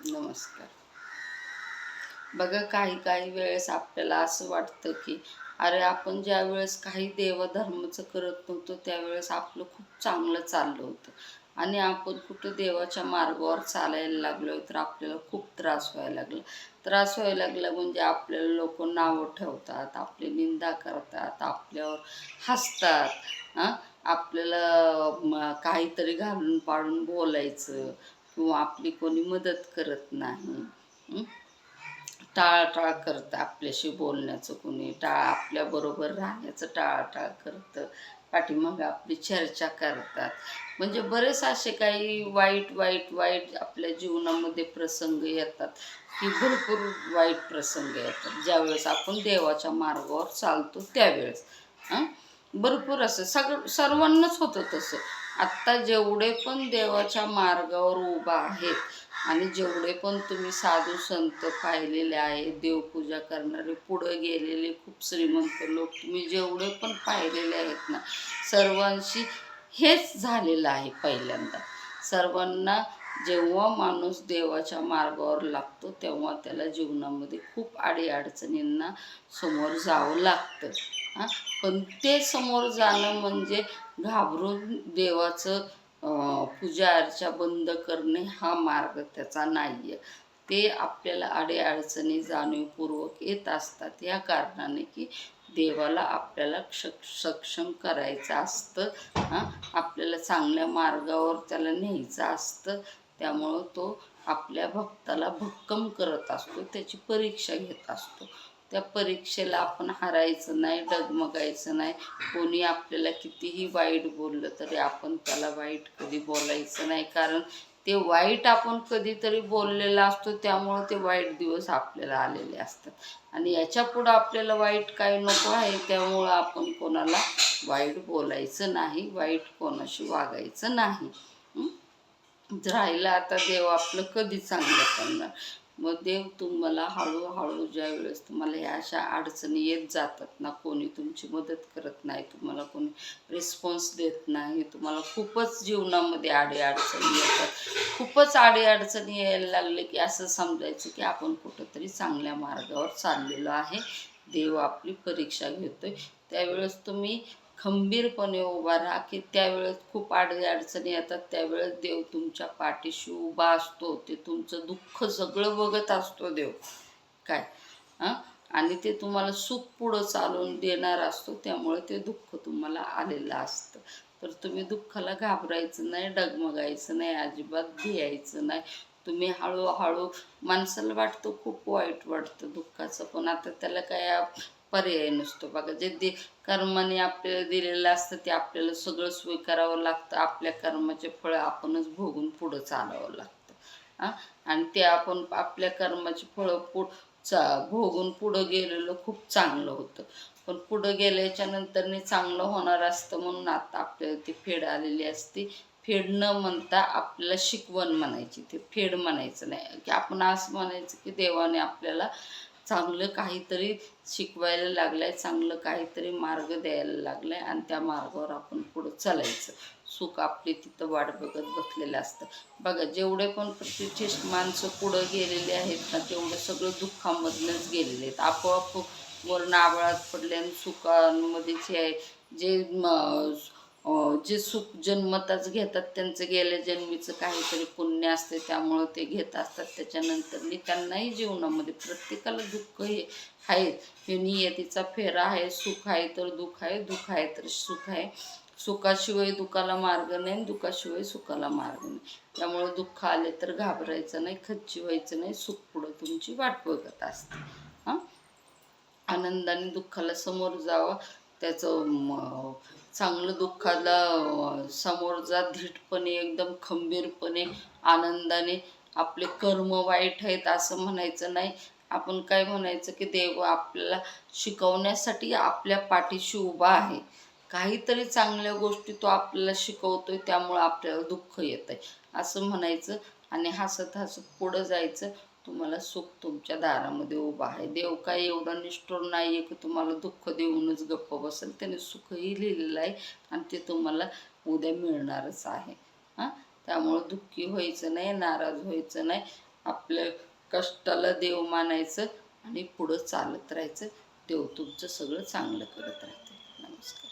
नमस्कार. बघा काही काही वेळेस आपल्याला असं वाटतं की अरे आपण ज्या वेळेस काही देवधर्माचं करत नव्हतो त्यावेळेस आपलं खूप चांगलं चाललं होतं. आणि आपण कुठं देवाच्या मार्गावर चालायला लागलो तर आपल्याला खूप त्रास व्हायला लागला. त्रास व्हायला लागला म्हणजे आपल्याला लोक नावं ठेवतात आपली निंदा करतात आपल्यावर हसतात हां आपल्याला काहीतरी घालून पाडून बोलायचं किंवा आपली कोणी मदत करत नाही. टाळाटाळ करतं आपल्याशी बोलण्याचं कोणी टाळ आपल्याबरोबर राहण्याचं टाळाटाळ करतं. पाठीमागं आपली चर्चा करतात. म्हणजे बरेच असे काही वाईट वाईट वाईट आपल्या जीवनामध्ये प्रसंग येतात. की भरपूर वाईट प्रसंग येतात. ज्यावेळेस आपण देवाच्या मार्गावर चालतो त्यावेळेस. हां? भरपूर असं सगळं सर्वांनाच होतं तसं. आत्ता जेवढे पण देवाच्या मार्गावर उभा आहेत आणि जेवढे पण तुम्ही साधू संत पाहिलेले आहेत देवपूजा करणारे पुढं गेलेले खूप श्रीमंत लोक तुम्ही जेवढे पण पाहिलेले आहेत ना सर्वांशी हेच झालेलं आहे पहिल्यांदा. सर्वांना जेव्हा माणूस देवाच्या मार्गावर लागतो तेव्हा त्याला जीवनामध्ये खूप अडीअडचणींना समोर जावं लागतं. हां? पण ते समोर जाणं म्हणजे घाबरून देवाचं पूजा अर्चा बंद करणे हा मार्ग त्याचा नाही आहे ते आपल्याला अडीअडचणी जाणीवपूर्वक येत असतात. या कारणाने की देवाला आपल्याला शक सक्षम करायचं असतं. हां? आपल्याला चांगल्या मार्गावर त्याला न्यायचं असतं. त्यामुळं तो आपल्या भक्ताला भक्कम करत असतो. त्याची परीक्षा घेत असतो. त्या परीक्षेला आपण हारायचं नाही डगमगायचं नाही. कोणी आपल्याला कितीही वाईट बोललं तरी आपण त्याला वाईट कधी बोलायचं नाही. कारण ते वाईट आपण कधीतरी बोललेलं असतो त्यामुळं ते वाईट दिवस आपल्याला आलेले असतात. आणि याच्या पुढं आपल्याला वाईट काय नको आहे त्यामुळं आपण कोणाला वाईट बोलायचं नाही वाईट कोणाशी वागायचं नाही. राहिलं आता देव आपलं कधी चांगलं करणार? मग देव तुम्हाला हळूहळू ज्या वेळेस तुम्हाला ह्या अशा अडचणी येत जातात ना कोणी तुमची मदत करत नाही तुम्हाला कोणी रिस्पॉन्स देत नाही तुम्हाला खूपच जीवनामध्ये अडीअडचणी येतात. खूपच अडीअडचणी यायला लागले की असं समजायचं की आपण कुठंतरी चांगल्या मार्गावर चाललेलो आहे. देव आपली परीक्षा घेतोय. त्यावेळेस तुम्ही खंबीरपणे उभा राहा की त्यावेळेस खूप आडे अडचणी येतात त्यावेळेस देव तुमच्या पाठीशी उभा असतो. ते तुमचं दुःख सगळं बघत असतो देव. काय? हां? आणि ते तुम्हाला सुख पुढं चालून देणार असतो त्यामुळे ते दुःख तुम्हाला आलेलं असतं. तर तुम्ही दुःखाला घाबरायचं नाही डगमगायचं नाही अजिबात भियायचं नाही. तुम्ही हळूहळू माणसाला वाटतं खूप वाईट वाटतं दुःखाचं पण आता त्याला काय पर्याय नसतो. बघा जे दे कर्माने आपल्याला दिलेलं असतं ते आपल्याला सगळं स्वीकारावं लागतं. आपल्या कर्माचे फळ आपणच भोगून पुढं चालावं लागतं. हां आणि ते आपण आपल्या कर्माची फळं पुढ चा भोगून पुढं गेलेलं खूप चांगलं होतं. पण पुढं गेल्याच्या नंतरने चांगलं होणार असतं म्हणून आता आपल्याला ती फेड आलेली असते. फेड न म्हणता आपल्याला शिकवण म्हणायची. ते फेड म्हणायचं नाही. की आपण असं म्हणायचं की देवाने आपल्याला चांगलं काहीतरी शिकवायला लागलंय चांगलं काहीतरी मार्ग द्यायला लागलाय आणि त्या मार्गावर आपण पुढं चालायचं. सुख आपली तिथं वाट बघत बसलेलं असतं. बघा जेवढे पण प्रतिष्ठित माणसं पुढं गेलेले आहेत ना तेवढं सगळं दुःखामधनंच गेलेले आहेत. आपोआप वर नाबळात पडले आणि सुखांमध्येच हे आहे. जे मग जे सुख जन्मताच घेतात त्यांचं गेल्या जन्मीचं काहीतरी पुण्य असते त्यामुळं ते घेत असतात. त्याच्यानंतर त्यांनाही जीवनामध्ये प्रत्येकाला दुःख हे आहे. हे नियतीचा फेरा आहे सुख आहे तर दुःख आहे दुःख आहे तर सुख आहे. सुखाशिवाय दुःखाला मार्ग नाही आणि दुःखाशिवाय सुखाला मार्ग नाही. त्यामुळं दुःख आले तर घाबरायचं नाही खच्ची व्हायचं नाही सुख पुढं तुमची वाट बघत असते. हां? आनंदाने दुःखाला समोर जावं. त्याचं चांगलं दुःखाला समोर जा धीटपणे एकदम खंबीरपणे आनंदाने आपले कर्म वाईट आहेत असं म्हणायचं नाही. आपण काय म्हणायचं की देव आपल्याला शिकवण्यासाठी आपल्या पाठीशी उभा आहे. काहीतरी चांगल्या गोष्टी तो आपल्याला शिकवतोय त्यामुळं आपल्याला दुःख येत आहे असं म्हणायचं. आणि हसत हसत पुढं जायचं. तुम्हाला सुख तुमच्या दारामध्ये उभा आहे. देव काय एवढा निष्ठुर नाही आहे की तुम्हाला दुःख देऊनच गप्प बसेल. त्याने सुखही लिहिलेलं आहे आणि ते तुम्हाला उद्या मिळणारच आहे. हां? त्यामुळं दुःखी व्हायचं नाही नाराज व्हायचं नाही. आपल्या कष्टाला देव मानायचं आणि पुढं चालत राहायचं. देव तुमचं सगळं चांगलं करत राहते. नमस्कार.